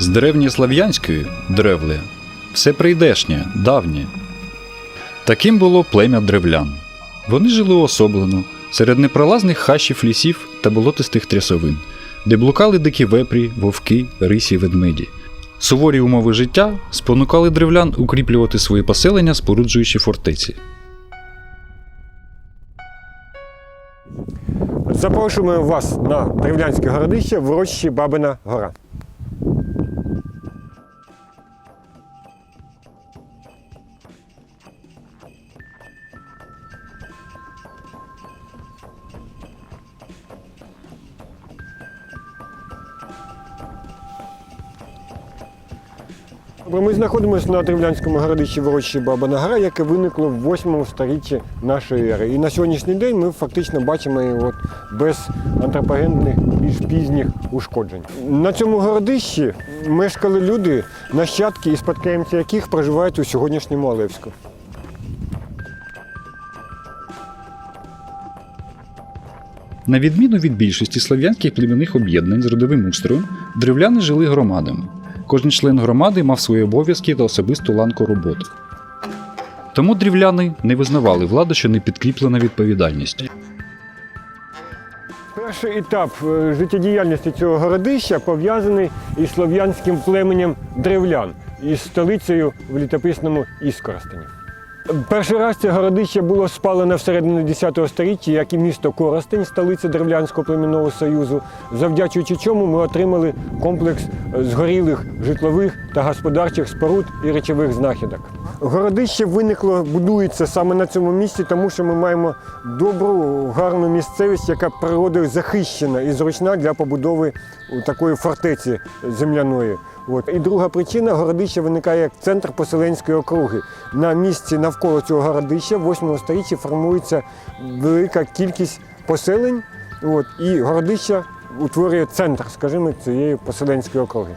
З древньослав'янської древле все прийдешнє, давнє. Таким було плем'я древлян. Вони жили особлено серед непролазних хащів лісів та болотистих трясовин, де блукали дикі вепрі, вовки, рисі, ведмеді. Суворі умови життя спонукали древлян укріплювати свої поселення, споруджуючи фортеці. Запрошуємо вас на древлянське городище в урочищі Бабина Гора. Ми знаходимося на Древлянському городищі Ворочі Бабина Гора, яке виникло в 8 столітті нашої ери. І на сьогоднішній день ми фактично бачимо його без антропогенних більш пізніх ушкоджень. На цьому городищі мешкали люди, нащадки і спадкоємці яких проживають у сьогоднішньому Олевську. На відміну від більшості слав'янських племінних об'єднань з родовим устроєм, древляни жили громадами. Кожен член громади мав свої обов'язки та особисту ланку роботи. Тому дрівляни не визнавали владу, що не підкріплена відповідальністю. Перший етап е, життєдіяльності цього городища пов'язаний із слов'янським племенем древлян із столицею в літописному Іскоростені. Перший раз це городище було спалено всередині 10 століття, як і місто Коростень, столиця Древлянського племінного союзу, завдячуючи чому ми отримали комплекс е, згорілих житлових та господарчих споруд і речових знахідок. Городище виникло, будується саме на цьому місці, тому що ми маємо добру, гарну місцевість, яка природою захищена і зручна для побудови такої фортеці земляної. От. І друга причина городище виникає як центр поселенської округи. На місці навколо цього городища в 8 столітті формується велика кількість поселень, от, і городище утворює центр, скажімо, цієї поселенської округи.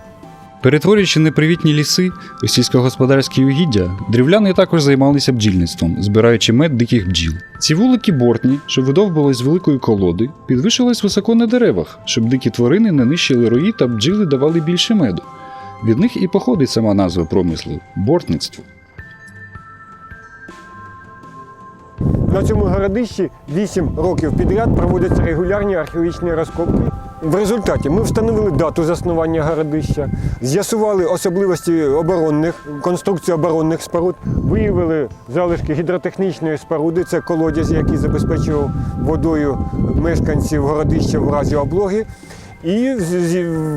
Перетворюючи непривітні ліси у сільськогосподарські угіддя, древляни також займалися бджільництвом, збираючи мед диких бджіл. Ці вулики бортні, що видовбувались з великої колоди, підвищувались високо на деревах, щоб дикі тварини не нищили рої та бджіли давали більше меду. Від них і походить сама назва промислу бортництво. На цьому городищі 8 років підряд проводяться регулярні археологічні розкопки. В результаті ми встановили дату заснування городища, з'ясували особливості оборонних конструкції оборонних споруд, виявили залишки гідротехнічної споруди, це колодязь, який забезпечував водою мешканців городища в разі облоги, і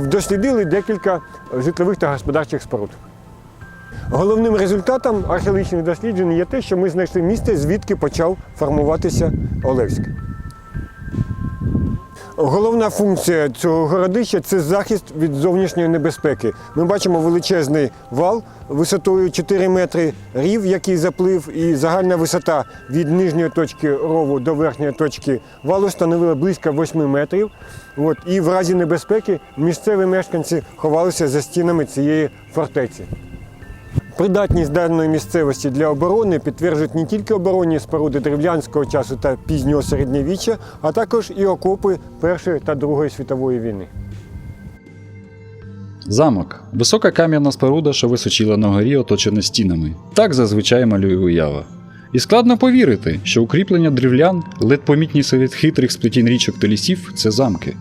дослідили декілька житлових та господарчих споруд. Головним результатом археологічних досліджень є те, що ми знайшли місце, звідки почав формуватися Олевськ. Головна функція цього городища це захист від зовнішньої небезпеки. Ми бачимо величезний вал висотою 4 метри, рів, який заплив, і загальна висота від нижньої точки рову до верхньої точки валу становила близько 8 метрів. От, і в разі небезпеки місцеві мешканці ховалися за стінами цієї фортеці. Придатність даної місцевості для оборони підтверджують не тільки оборонні споруди древлянського часу та пізнього середньовіччя, а також і окопи Першої та Другої світової війни. Замок висока кам'яна споруда, що височила на горі, оточена стінами. Так зазвичай малює уява. І складно повірити, що укріплення древлян, ледь помітні серед хитрих сплетінь річок та лісів це замки.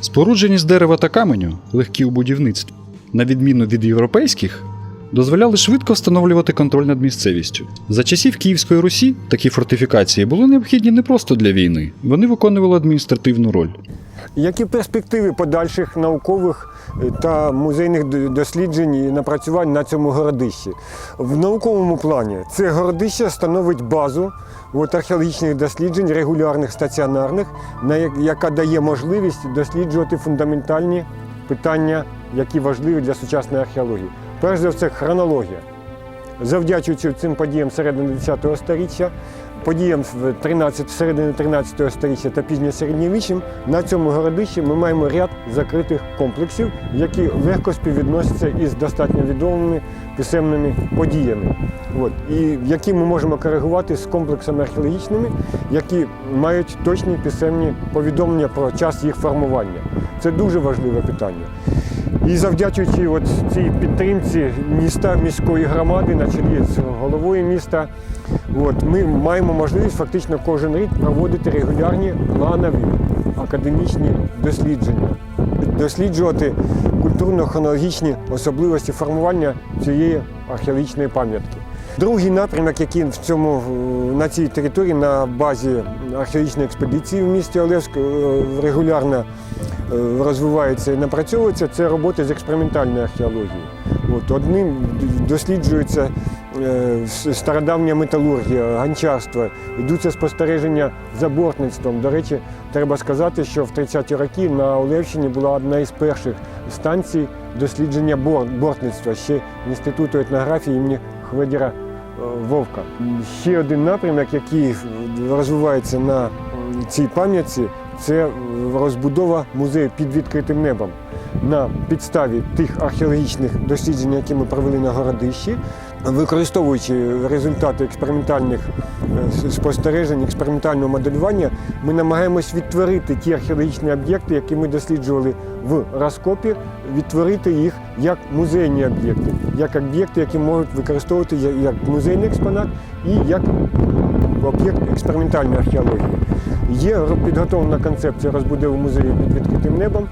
Споруджені з дерева та каменю, легкі у будівництві, на відміну від європейських, дозволяли швидко встановлювати контроль над місцевістю. За часів Київської Русі такі фортифікації були необхідні не просто для війни, вони виконували адміністративну роль. Які перспективи подальших наукових е, та музейних досліджень і напрацювань на цьому городищі? В науковому плані це городище становить базу от, археологічних досліджень, регулярних стаціонарних, на як- яка дає можливість досліджувати фундаментальні питання, які важливі для сучасної археології. Перш за все, хронологія. Завдячуючи цим подіям середини 10 століття, подіям в 13, середини 13 століття та пізньосередньовіччям, на цьому городищі ми маємо ряд закритих комплексів, які легко співвідносяться із достатньо відомими писемними подіями, От, і які ми можемо коригувати з комплексами археологічними, які мають точні писемні повідомлення про час їх формування. Це дуже важливе питання. І завдячуючи от цій підтримці міста, міської громади на чолі з головою міста, от, ми маємо можливість фактично кожен рік проводити регулярні планові академічні дослідження, досліджувати культурно-хронологічні особливості формування цієї археологічної пам'ятки. Другий напрямок, який в цьому на цій території на базі археологічної експедиції в місті Олевськ е, регулярно розвивається і напрацьовується, це роботи з експериментальної археології. От, одним досліджується е, стародавня металургія, гончарство, йдуться спостереження за бортництвом. До речі, треба сказати, що в 30-ті роки на Олевщині була одна із перших станцій дослідження бортництва ще Інституту етнографії імені Хведіра е, Вовка. Ще один напрямок, який розвивається на цій пам'ятці, це розбудова музею під відкритим небом. На підставі тих археологічних досліджень, які ми провели на городищі, використовуючи результати експериментальних е, спостережень, експериментального моделювання, ми намагаємось відтворити ті археологічні об'єкти, які ми досліджували в розкопі, відтворити їх як музейні об'єкти, як об'єкти, які можуть використовувати як музейний експонат і як об'єкт експериментальної археології. Є підготовлена концепція розбудови музею під відкритим небом.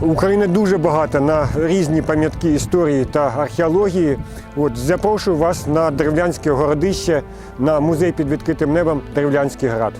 Україна дуже багата на різні пам'ятки історії та археології. От запрошую вас на Древлянське городище, на музей під відкритим небом Древлянський град.